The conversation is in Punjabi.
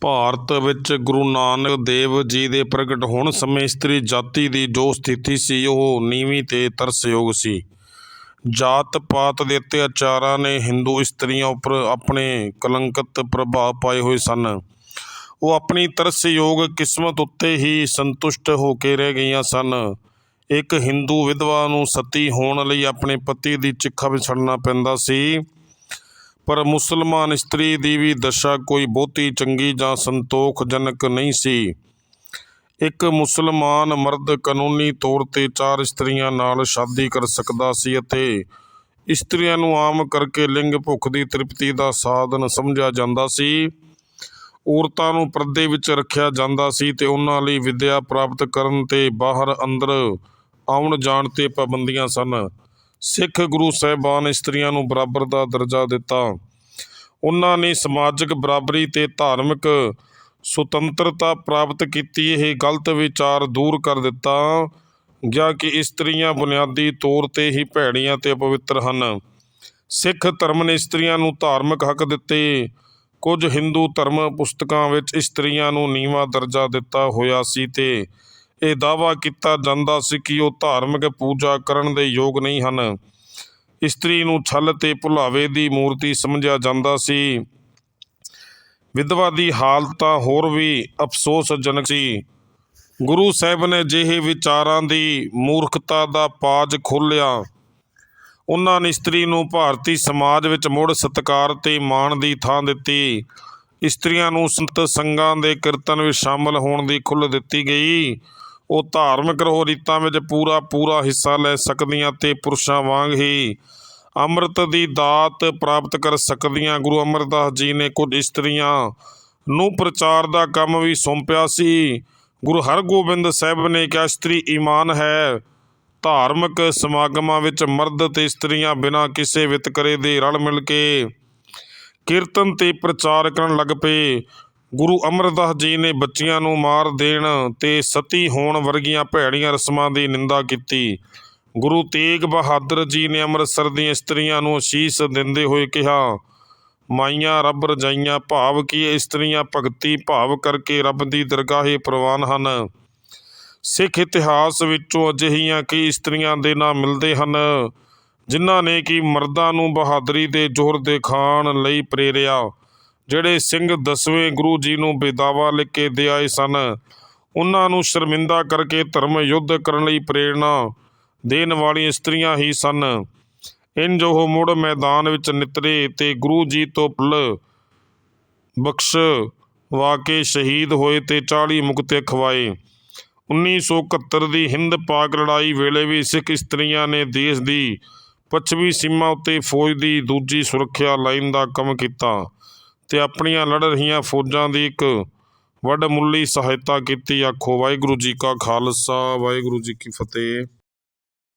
ਭਾਰਤ ਵਿੱਚ ਗੁਰੂ ਨਾਨਕ ਦੇਵ ਜੀ ਦੇ ਪ੍ਰਗਟ ਹੋਣ ਸਮੇਂ ਇਸਤਰੀ ਜਾਤੀ ਦੀ ਜੋ ਸਥਿਤੀ ਸੀ, ਉਹ ਨੀਵੀਂ ਤੇ ਤਰਸਯੋਗ ਸੀ। ਜਾਤ ਪਾਤ ਦੇ ਅਤਿਆਚਾਰਾਂ ਨੇ ਹਿੰਦੂ ਇਸਤਰੀਆਂ ਉੱਪਰ ਆਪਣੇ ਕਲੰਕਤ ਪ੍ਰਭਾਵ ਪਾਏ ਹੋਏ ਸਨ। ਉਹ ਆਪਣੀ ਤਰਸਯੋਗ ਕਿਸਮਤ ਉੱਤੇ ਹੀ ਸੰਤੁਸ਼ਟ ਹੋ ਕੇ ਰਹਿ ਗਈਆਂ ਸਨ। ਇੱਕ ਹਿੰਦੂ ਵਿਧਵਾ ਨੂੰ ਸਤੀ ਹੋਣ ਲਈ ਆਪਣੇ ਪਤੀ ਦੀ ਚਿੱਖਾ ਵਿਛੜਨਾ ਪੈਂਦਾ ਸੀ। ਪਰ ਮੁਸਲਮਾਨ ਇਸਤਰੀ ਦੀ ਵੀ ਦਸ਼ਾ ਕੋਈ ਬਹੁਤੀ ਚੰਗੀ ਜਾਂ ਸੰਤੋਖਜਨਕ ਨਹੀਂ ਸੀ। ਇੱਕ ਮੁਸਲਮਾਨ ਮਰਦ ਕਾਨੂੰਨੀ ਤੌਰ ਤੇ ਚਾਰ ਇਸਤਰੀਆਂ ਨਾਲ ਸ਼ਾਦੀ ਕਰ ਸਕਦਾ ਸੀ ਅਤੇ ਇਸਤਰੀਆਂ ਨੂੰ ਆਮ ਕਰਕੇ ਲਿੰਗ ਭੁੱਖ ਦੀ ਤ੍ਰਿਪਤੀ ਦਾ ਸਾਧਨ ਸਮਝਿਆ ਜਾਂਦਾ ਸੀ। ਔਰਤਾਂ ਨੂੰ ਪਰਦੇ ਵਿੱਚ ਰੱਖਿਆ ਜਾਂਦਾ ਸੀ ਤੇ ਉਹਨਾਂ ਲਈ ਵਿੱਦਿਆ ਪ੍ਰਾਪਤ ਕਰਨ ਤੇ ਬਾਹਰ ਅੰਦਰ ਆਉਣ ਜਾਣ ਤੇ ਪਾਬੰਦੀਆਂ ਸਨ। ਸਿੱਖ ਗੁਰੂ ਸਾਹਿਬਾਨ ਇਸਤਰੀਆਂ ਨੂੰ ਬਰਾਬਰ ਦਾ ਦਰਜਾ ਦਿੱਤਾ। ਉਹਨਾਂ ਨੇ ਸਮਾਜਿਕ ਬਰਾਬਰੀ ਤੇ ਧਾਰਮਿਕ ਸੁਤੰਤਰਤਾ ਪ੍ਰਾਪਤ ਕੀਤੀ। ਇਹ ਗਲਤ ਵਿਚਾਰ ਦੂਰ ਕਰ ਦਿੱਤਾ ਗਿਆ ਕਿ ਇਸਤਰੀਆਂ ਬੁਨਿਆਦੀ ਤੌਰ ਤੇ ਹੀ ਭੈੜੀਆਂ ਤੇ ਅਪਵਿੱਤਰ ਹਨ। ਸਿੱਖ ਧਰਮ ਨੇ ਇਸਤਰੀਆਂ ਨੂੰ ਧਾਰਮਿਕ ਹੱਕ ਦਿੱਤੇ। ਕੁਝ ਹਿੰਦੂ ਧਰਮ ਪੁਸਤਕਾਂ ਵਿੱਚ ਇਸਤਰੀਆਂ ਨੂੰ ਨੀਵਾਂ ਦਰਜਾ ਦਿੱਤਾ ਹੋਇਆ ਸੀ ਤੇ ਇਹ ਦਾਅਵਾ ਕੀਤਾ ਜਾਂਦਾ ਸੀ ਕਿ ਉਹ ਧਾਰਮਿਕ ਪੂਜਾ ਕਰਨ ਦੇ ਯੋਗ ਨਹੀਂ ਹਨ। ਇਸਤਰੀ ਨੂੰ ਛਲ ਤੇ ਭੁਲਾਵੇ ਦੀ ਮੂਰਤੀ ਸਮਝਿਆ ਜਾਂਦਾ ਸੀ। ਵਿਧਵਾ ਦੀ ਹਾਲਤ ਤਾਂ ਹੋਰ ਵੀ ਅਫਸੋਸਜਨਕ ਸੀ। ਗੁਰੂ ਸਾਹਿਬ ਨੇ ਜਿਹੇ ਵਿਚਾਰਾਂ ਦੀ ਮੂਰਖਤਾ ਦਾ ਪਾਜ ਖੋਲ੍ਹਿਆ। ਉਹਨਾਂ ਨੇ ਇਸਤਰੀ ਨੂੰ ਭਾਰਤੀ ਸਮਾਜ ਵਿੱਚ ਮੁੜ ਸਤਿਕਾਰ ਤੇ ਮਾਣ ਦੀ ਥਾਂ ਦਿੱਤੀ। ਇਸਤਰੀਆਂ ਨੂੰ ਸੰਤ ਸੰਗਾਂ ਦੇ ਕੀਰਤਨ ਵਿੱਚ ਸ਼ਾਮਲ ਹੋਣ ਦੀ ਖੁੱਲ੍ਹ ਦਿੱਤੀ ਗਈ। ਉਹ ਧਾਰਮਿਕ ਰੋਹ ਰੀਤਾਂ ਵਿੱਚ ਪੂਰਾ ਪੂਰਾ ਹਿੱਸਾ ਲੈ ਸਕਦੀਆਂ ਤੇ ਪੁਰਸ਼ਾਂ ਵਾਂਗ ਹੀ ਅੰਮ੍ਰਿਤ ਦੀ ਦਾਤ ਪ੍ਰਾਪਤ ਕਰ ਸਕਦੀਆਂ। ਗੁਰੂ ਅਮਰਦਾਸ ਜੀ ਨੇ ਕੁਝ ਇਸਤਰੀਆਂ ਨੂੰ ਪ੍ਰਚਾਰ ਦਾ ਕੰਮ ਵੀ ਸੌਂਪਿਆ ਸੀ। ਗੁਰੂ ਹਰਗੋਬਿੰਦ ਸਾਹਿਬ ਨੇ ਕਿਹਾ, ਇਸਤਰੀ ਈਮਾਨ ਹੈ। ਧਾਰਮਿਕ ਸਮਾਗਮਾਂ ਵਿੱਚ ਮਰਦ ਤੇ ਇਸਤਰੀਆਂ ਬਿਨਾਂ ਕਿਸੇ ਵਿਤਕਰੇ ਦੇ ਰਲ ਮਿਲ ਕੇ ਕੀਰਤਨ ਤੇ ਪ੍ਰਚਾਰ ਕਰਨ ਲੱਗ ਪਏ। ਗੁਰੂ ਅਮਰਦਾਸ ਜੀ ਨੇ ਬੱਚਿਆਂ ਨੂੰ ਮਾਰ ਦੇਣ ਤੇ ਸਤੀ ਹੋਣ ਵਰਗੀਆਂ ਭੈੜੀਆਂ ਰਸਮਾਂ ਦੀ ਨਿੰਦਾ ਕੀਤੀ। ਗੁਰੂ ਤੇਗ ਬਹਾਦਰ ਜੀ ਨੇ ਅੰਮ੍ਰਿਤਸਰ ਦੀਆਂ ਇਸਤਰੀਆਂ ਨੂੰ ਅਸ਼ੀਸ਼ ਦਿੰਦੇ ਹੋਏ ਕਿਹਾ, ਮਾਈਆਂ ਰੱਬ ਰਜਾਈਆਂ, ਭਾਵ ਕਿ ਇਹ ਇਸਤਰੀਆਂ ਭਗਤੀ ਭਾਵ ਕਰਕੇ ਰੱਬ ਦੀ ਦਰਗਾਹੇ ਪ੍ਰਵਾਨ ਹਨ। ਸਿੱਖ ਇਤਿਹਾਸ ਵਿੱਚੋਂ ਅਜਿਹੀਆਂ ਕਈ ਇਸਤਰੀਆਂ ਦੇ ਨਾਂ ਮਿਲਦੇ ਹਨ, ਜਿਨ੍ਹਾਂ ਨੇ ਕਿ ਮਰਦਾਂ ਨੂੰ ਬਹਾਦਰੀ ਦੇ ਜ਼ੋਰ ਦਿਖਾਉਣ ਲਈ ਪ੍ਰੇਰਿਆ। ਜਿਹੜੇ ਸਿੰਘ ਦਸਵੇਂ ਗੁਰੂ ਜੀ ਨੂੰ ਬੇਦਾਵਾ ਲਿਖ ਕੇ ਦੇ ਆਏ ਸਨ, ਉਹਨਾਂ ਨੂੰ ਸ਼ਰਮਿੰਦਾ ਕਰਕੇ ਧਰਮ ਯੁੱਧ ਕਰਨ ਲਈ ਪ੍ਰੇਰਣਾ ਦੇਣ ਵਾਲੀਆਂ ਇਸਤਰੀਆਂ ਹੀ ਸਨ। ਇੰਜ ਉਹ ਮੁੜ ਮੈਦਾਨ ਵਿੱਚ ਨਿਤਰੇ ਤੇ ਗੁਰੂ ਜੀ ਤੋਂ ਭੁੱਲ ਬਖਸ਼ ਵਾਕੇ ਸ਼ਹੀਦ ਹੋਏ ਤੇ 40 ਮੁਕਤੇ ਖਵਾਏ। 1971 ਦੀ ਹਿੰਦ ਪਾਕ ਲੜਾਈ ਵੇਲੇ ਵੀ ਸਿੱਖ ਇਸਤਰੀਆਂ ਨੇ ਦੇਸ਼ ਦੀ ਪੱਛਮੀ ਸੀਮਾ ਉੱਤੇ ਫੌਜ ਦੀ ਦੂਜੀ ਸੁਰੱਖਿਆ ਲਾਈਨ ਦਾ ਕੰਮ ਕੀਤਾ। ਤੇ ਆਪਣੀਆਂ ਲੜ ਰਹੀਆਂ ਫੌਜਾਂ ਦੀ ਇੱਕ ਵੱਡਮੁੱਲੀ ਸਹਾਇਤਾ ਕੀਤੀ। ਆਖੋ, ਵਾਹਿਗੁਰੂ ਜੀ ਕਾ ਖਾਲਸਾ, ਵਾਹਿਗੁਰੂ ਜੀ ਕੀ ਫਤਿਹ।